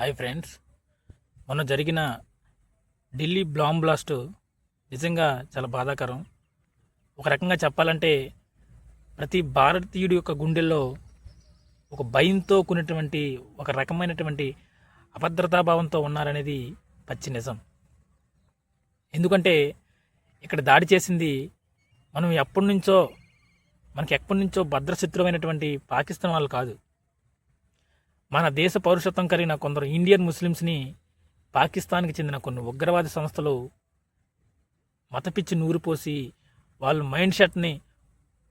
Hi friends. మొన్న జరిగిన Delhi Blom blast నిజంగా చాలా బాధాకరం. ఒక రకంగా చెప్పాలంటే ప్రతి భారతీయుడి యొక్క గుండెల్లో ఒక భయంతో కూడినటువంటి ఒక రకమైనటువంటి అభద్రతాభావంతో ఉన్నారనేది పచ్చి నిజం. ఎందుకంటే ఇక్కడ దాడి చేసింది మనం ఎప్పటి నుంచో మనకి ఎప్పటి నుంచో భద్రశత్రువైనటువంటి పాకిస్తాన్ వాళ్ళు కాదు. మన దేశ పౌరుషత్వం కలిగిన కొందరు ఇండియన్ ముస్లిమ్స్ని పాకిస్తాన్కి చెందిన కొన్ని ఉగ్రవాద సంస్థలు మతపిచ్చి నూరిపోసి వాళ్ళ మైండ్ సెట్ని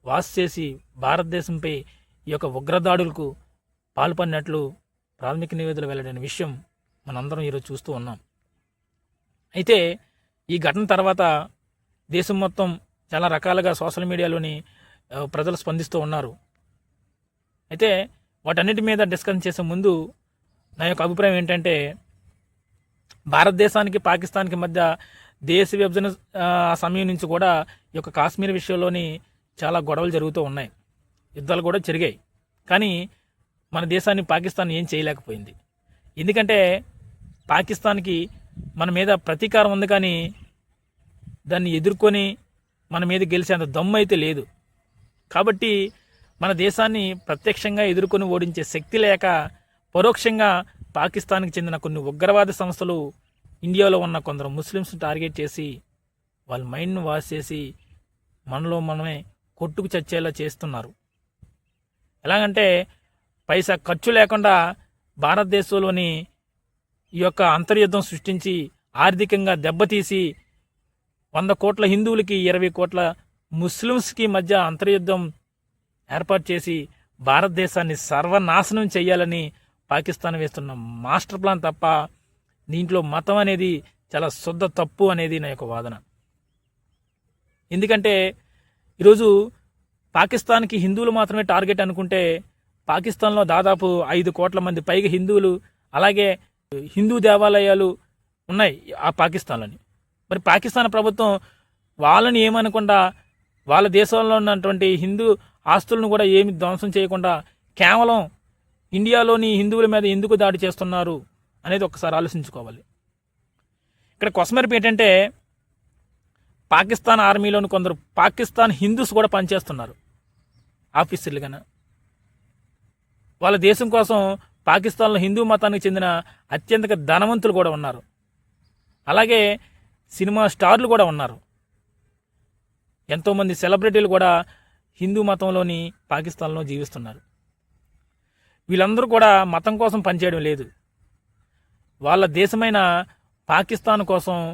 వాష్ చేసి భారతదేశంపై ఈ యొక్క ఉగ్రదాడులకు పాల్పడినట్లు ప్రాథమిక నివేదికలు వెల్లడైన విషయం మనందరం ఈరోజు చూస్తూ ఉన్నాం. అయితే ఈ ఘటన తర్వాత దేశం మొత్తం చాలా రకాలుగా సోషల్ మీడియాలోని ప్రజలు స్పందిస్తూ ఉన్నారు. అయితే వాటన్నిటి మీద డిస్కస్ చేసే ముందు నా యొక్క అభిప్రాయం ఏంటంటే భారతదేశానికి పాకిస్తాన్కి మధ్య దేశ విభజన సమయం నుంచి కూడా ఈ యొక్క కాశ్మీర్ విషయంలోని చాలా గొడవలు జరుగుతూ ఉన్నాయి. యుద్ధాలు కూడా జరిగాయి. కానీ మన దేశాన్ని పాకిస్తాన్ ఏం చేయలేకపోయింది. ఎందుకంటే పాకిస్తాన్కి మన మీద ప్రతీకారం ఉంది కానీ దాన్ని ఎదుర్కొని మన మీద గెలిచేంత దమ్ము అయితే లేదు. కాబట్టి మన దేశాన్ని ప్రత్యక్షంగా ఎదుర్కొని ఓడించే శక్తి లేక పరోక్షంగా పాకిస్తాన్కి చెందిన కొన్ని ఉగ్రవాద సంస్థలు ఇండియాలో ఉన్న కొందరు ముస్లిమ్స్ టార్గెట్ చేసి వాళ్ళ మైండ్ను వాష్ చేసి మనలో మనమే కొట్టుకు చచ్చేలా చేస్తున్నారు. ఎలాగంటే పైసా ఖర్చు లేకుండా భారతదేశంలోని ఈ యొక్క అంతర్యుద్ధం సృష్టించి ఆర్థికంగా దెబ్బతీసి వంద కోట్ల హిందువులకి ఇరవై కోట్ల ముస్లిమ్స్కి మధ్య అంతర్యుద్ధం ఏర్పాటు చేసి భారతదేశాన్ని సర్వనాశనం చేయాలని పాకిస్తాన్ వేస్తున్న మాస్టర్ ప్లాన్ తప్ప దీంట్లో మతం అనేది చాలా శుద్ధ తప్పు అనేది నా యొక్క వాదన. ఎందుకంటే ఈరోజు పాకిస్తాన్కి హిందువులు మాత్రమే టార్గెట్ అనుకుంటే పాకిస్తాన్లో దాదాపు ఐదు కోట్ల మంది పైగా హిందువులు అలాగే హిందూ దేవాలయాలు ఉన్నాయి ఆ పాకిస్తాన్లోని. మరి పాకిస్తాన్ ప్రభుత్వం వాళ్ళని ఏమనకుండా వాళ్ళ దేశంలో ఉన్నటువంటి హిందూ ఆస్తులను కూడా ఏమి ధ్వంసం చేయకుండా కేవలం ఇండియాలోని హిందువుల మీద ఎందుకు దాడి చేస్తున్నారు అనేది ఒకసారి ఆలోచించుకోవాలి. ఇక్కడ కొసమెరుపు ఏంటంటే పాకిస్తాన్ ఆర్మీలోని కొందరు పాకిస్తాన్ హిందూస్ కూడా పనిచేస్తున్నారు. ఆఫీసర్లుగానే వాళ్ళ దేశం కోసం పాకిస్తాన్లో హిందూ మతానికి చెందిన అత్యంత ధనవంతులు కూడా ఉన్నారు. అలాగే సినిమా స్టార్లు కూడా ఉన్నారు. ఎంతోమంది సెలబ్రిటీలు కూడా హిందూ మతంలోని పాకిస్తాన్లో జీవిస్తున్నారు. వీళ్ళందరూ కూడా మతం కోసం పనిచేయడం లేదు. వాళ్ళ దేశమైన పాకిస్తాన్ కోసం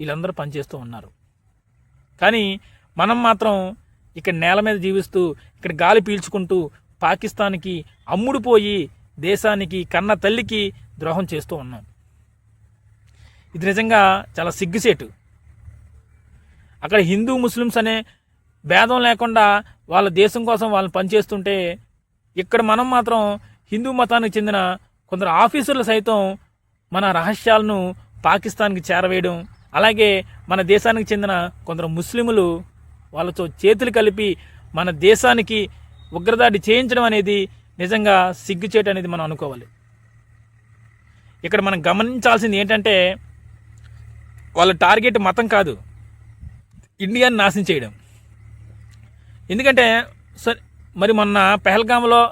వీళ్ళందరూ పనిచేస్తూ ఉన్నారు. కానీ మనం మాత్రం ఇక్కడ నేల మీద జీవిస్తూ ఇక్కడ గాలి పీల్చుకుంటూ పాకిస్తాన్కి అమ్ముడుపోయి దేశానికి కన్న తల్లికి ద్రోహం చేస్తూ ఉన్నాం. ఇది నిజంగా చాలా సిగ్గుసేటు. అక్కడ హిందూ ముస్లిమ్స్ అనే భేదం లేకుండా వాళ్ళ దేశం కోసం వాళ్ళని పనిచేస్తుంటే ఇక్కడ మనం మాత్రం హిందూ మతానికి చెందిన కొందరు ఆఫీసర్లు సైతం మన రహస్యాలను పాకిస్తాన్కి చేరవేయడం అలాగే మన దేశానికి చెందిన కొందరు ముస్లిములు వాళ్ళతో చేతులు కలిపి మన దేశానికి ఉగ్రదాడి చేయించడం అనేది నిజంగా సిగ్గుచేటు అనేది మనం అనుకోవాలి. ఇక్కడ మనం గమనించాల్సింది ఏంటంటే వాళ్ళ టార్గెట్ మతం కాదు ఇండియాని నాశనం చేయడం. ఎందుకంటే సరే మరి మొన్న పెహల్గాంలో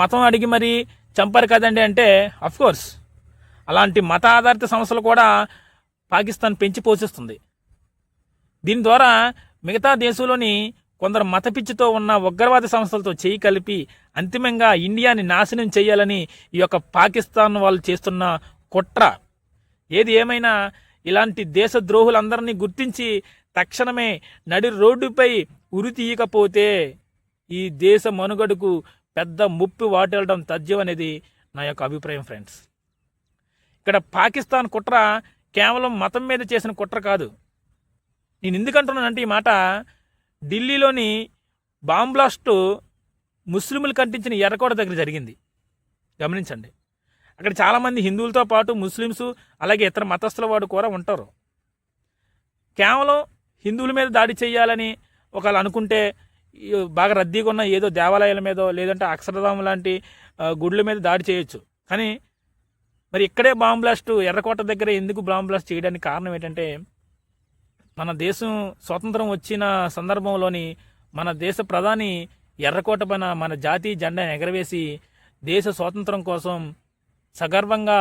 మతం అడిగి మరి చంపారు కదండి అంటే అఫ్కోర్స్ అలాంటి మత ఆధారిత సంస్థలు కూడా పాకిస్తాన్ పెంచి పోషిస్తుంది. దీని ద్వారా మిగతా దేశంలోని కొందరు మత పిచ్చితో ఉన్న ఉగ్రవాద సంస్థలతో చేయి కలిపి అంతిమంగా ఇండియాని నాశనం చేయాలని ఈ యొక్క పాకిస్తాన్ వాళ్ళు చేస్తున్న కుట్ర. ఏది ఏమైనా ఇలాంటి దేశ ద్రోహులందరినీ గుర్తించి తక్షణమే నడి రోడ్డుపై ఉరి తీయకపోతే ఈ దేశ మనుగడకు పెద్ద ముప్పు వాటిల్లడం తథ్యం అనేది నా యొక్క అభిప్రాయం ఫ్రెండ్స్ ఇక్కడ పాకిస్తాన్ కుట్ర కేవలం మతం మీద చేసిన కుట్ర కాదు. నేను ఎందుకంటున్నానంటే ఈ మాట ఢిల్లీలోని బాంబ్లాస్టు ముస్లింలు కంటించిన ఎర్రకోట దగ్గర జరిగింది. గమనించండి. అక్కడ చాలామంది హిందువులతో పాటు ముస్లిమ్స్ అలాగే ఇతర మతస్థుల వాడు కూడా ఉంటారు. కేవలం హిందువుల మీద దాడి చేయాలని ఒకవేళ అనుకుంటే బాగా రద్దీగా ఉన్న ఏదో దేవాలయాల మీదో లేదంటే అక్షరధామం లాంటి గుడ్ల మీద దాడి చేయొచ్చు. కానీ మరి ఇక్కడే బాంబ్ బ్లాస్ట్ ఎర్రకోట దగ్గర ఎందుకు బాంబ్ బ్లాస్ట్ చేయడానికి కారణం ఏంటంటే మన దేశం స్వతంత్రం వచ్చిన సందర్భంలోని మన దేశ ప్రధాని ఎర్రకోట పైన మన జాతీయ జెండాను ఎగరవేసి దేశ స్వాతంత్రం కోసం సగర్వంగా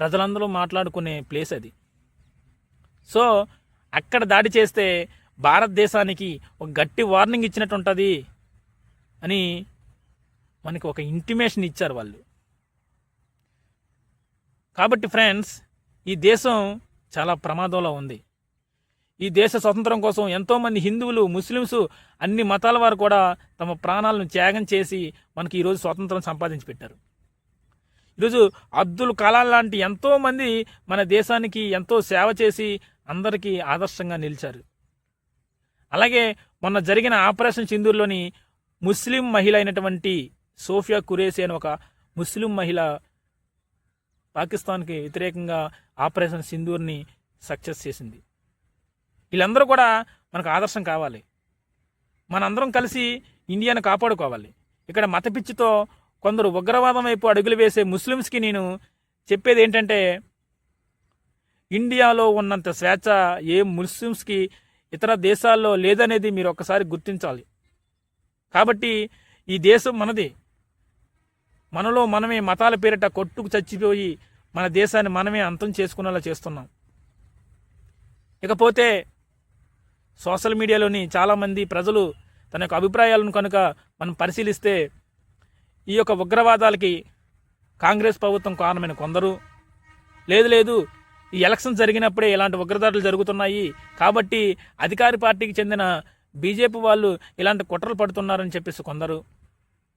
ప్రజలందరూ మాట్లాడుకునే ప్లేస్ అది. సో అక్కడ దాడి చేస్తే భారతదేశానికి ఒక గట్టి వార్నింగ్ ఇచ్చినట్టు ఉంటుంది అని మనకి ఒక ఇంటిమేషన్ ఇచ్చారు వాళ్ళు. కాబట్టి ఫ్రెండ్స్ ఈ దేశం చాలా ప్రమాదంలో ఉంది. ఈ దేశ స్వతంత్రం కోసం ఎంతోమంది హిందువులు ముస్లిమ్స్ అన్ని మతాల వారు కూడా తమ ప్రాణాలను త్యాగం చేసి మనకి ఈరోజు స్వాతంత్రం సంపాదించి పెట్టారు. ఈరోజు అబ్దుల్ కలాం లాంటి ఎంతోమంది మన దేశానికి ఎంతో సేవ చేసి అందరికీ ఆదర్శంగా నిలిచారు. అలాగే మొన్న జరిగిన ఆపరేషన్ సింధూర్లోని ముస్లిం మహిళ అయినటువంటి సోఫియా కురేసి అని ఒక ముస్లిం మహిళ పాకిస్తాన్కి వ్యతిరేకంగా ఆపరేషన్ సింధూర్ని సక్సెస్ చేసింది. వీళ్ళందరూ కూడా మనకు ఆదర్శం కావాలి. మనందరం కలిసి ఇండియాను కాపాడుకోవాలి. ఇక్కడ మత పిచ్చితో కొందరు ఉగ్రవాదం వైపు అడుగులు వేసే ముస్లిమ్స్కి నేను చెప్పేది ఏంటంటే ఇండియాలో ఉన్నంత స్వేచ్ఛ ఏ ముస్లిమ్స్కి ఇతర దేశాల్లో లేదనేది మీరు ఒక్కసారి గుర్తించాలి. కాబట్టి ఈ దేశం మనది. మనలో మనమే మతాల పేరిట కొట్టుకు చచ్చిపోయి మన దేశాన్ని మనమే అంతం చేసుకునేలా చేస్తున్నాం. ఇకపోతే సోషల్ మీడియాలోని చాలామంది ప్రజలు తన యొక్క అభిప్రాయాలను కనుక మనం పరిశీలిస్తే ఈ యొక్క ఉగ్రవాదాలకి కాంగ్రెస్ ప్రభుత్వం కారణమైన కొందరు. లేదు లేదు ఈ ఎలక్షన్ జరిగినప్పుడే ఇలాంటి ఉగ్రదాడులు జరుగుతున్నాయి. కాబట్టి అధికార పార్టీకి చెందిన బీజేపీ వాళ్ళు ఇలాంటి కుట్రలు పడుతున్నారని చెప్పేసి కొందరు.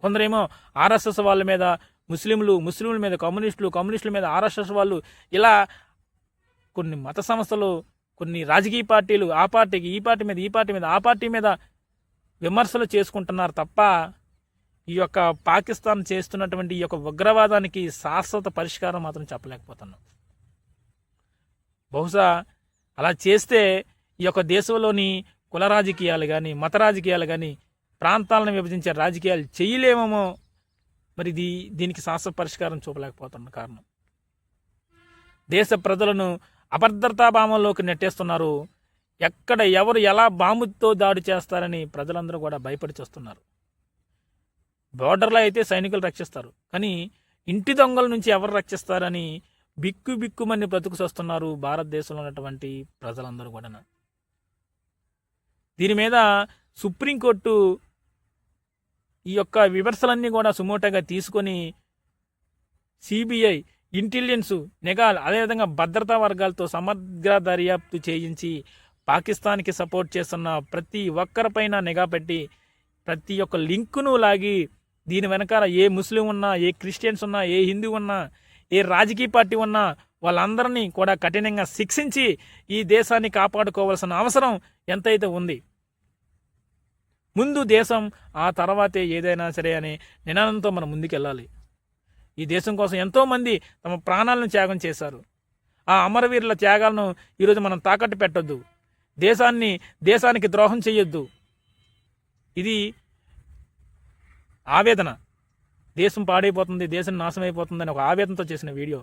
కొందరేమో ఆర్ఎస్ఎస్ వాళ్ళ మీద ముస్లింలు ముస్లింల మీద కమ్యూనిస్టులు కమ్యూనిస్టుల మీద ఆర్ఎస్ఎస్ వాళ్ళు ఇలా కొన్ని మత సంస్థలు కొన్ని రాజకీయ పార్టీలు ఆ పార్టీకి ఈ పార్టీ మీద ఈ పార్టీ మీద ఆ పార్టీ మీద విమర్శలు చేసుకుంటున్నారు తప్ప ఈ యొక్క పాకిస్తాన్ చేస్తున్నటువంటి ఈ యొక్క ఉగ్రవాదానికి శాశ్వత పరిష్కారం మాత్రం చెప్పలేకపోతున్నాం. బహుశా అలా చేస్తే ఈ యొక్క దేశంలోని కుల రాజకీయాలు కానీ మత రాజకీయాలు కానీ ప్రాంతాలను విభజించే రాజకీయాలు చేయలేమేమో. మరి ఇది దీనికి శాశ్వత పరిష్కారం చూపలేకపోతున్న కారణం. దేశ ప్రజలను అభద్రతా భామంలోకి నెట్టేస్తున్నారు. ఎక్కడ ఎవరు ఎలా బాంబుతో దాడి చేస్తారని ప్రజలందరూ కూడా భయపడి చూస్తున్నారు. బోర్డర్లో అయితే సైనికులు రక్షిస్తారు. కానీ ఇంటి దొంగల నుంచి ఎవరు రక్షిస్తారని బిక్కు బిక్కుమని బ్రతుకు చేస్తున్నారు భారతదేశంలో ఉన్నటువంటి ప్రజలందరూ కూడా దీని మీద సుప్రీంకోర్టు ఈ యొక్క విమర్శలన్నీ కూడా సుమోటగా తీసుకొని సిబిఐ ఇంటెలిజెన్స్ నిఘా అదేవిధంగా భద్రతా వర్గాలతో సమగ్ర దర్యాప్తు చేయించి పాకిస్తాన్కి సపోర్ట్ చేస్తున్న ప్రతి ఒక్కరిపైన నిఘా పెట్టి ప్రతి ఒక్క లింకును లాగి దీని వెనకాల ఏ ముస్లిం ఉన్నా ఏ క్రిస్టియన్స్ ఉన్నా ఏ హిందూ ఉన్నా ఏ రాజకీయ పార్టీ ఉన్నా వాళ్ళందరినీ కూడా కఠినంగా శిక్షించి ఈ దేశాన్ని కాపాడుకోవాల్సిన అవసరం ఎంతైతే ఉంది. ముందు దేశం ఆ తర్వాతే ఏదైనా సరే అనే నినాదంతో మనం ముందుకెళ్ళాలి. ఈ దేశం కోసం ఎంతోమంది తమ ప్రాణాలను త్యాగం చేశారు. ఆ అమరవీరుల త్యాగాలను ఈరోజు మనం తాకట్టు పెట్టొద్దు. దేశాన్ని దేశానికి ద్రోహం చేయొద్దు ఇది ఆవేదన. దేశం పాడైపోతుంది దేశం నాశనం అయిపోతుంది అని ఒక ఆవేదనతో చేసిన వీడియో.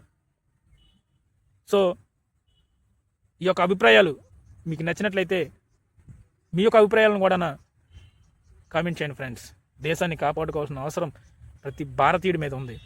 సో ఈ యొక్క అభిప్రాయాలు మీకు నచ్చినట్లయితే మీ యొక్క అభిప్రాయాలను కూడా కామెంట్ చేయండి ఫ్రెండ్స్. దేశాన్ని కాపాడుకోవాల్సిన అవసరం ప్రతి భారతీయుడి మీద ఉంది.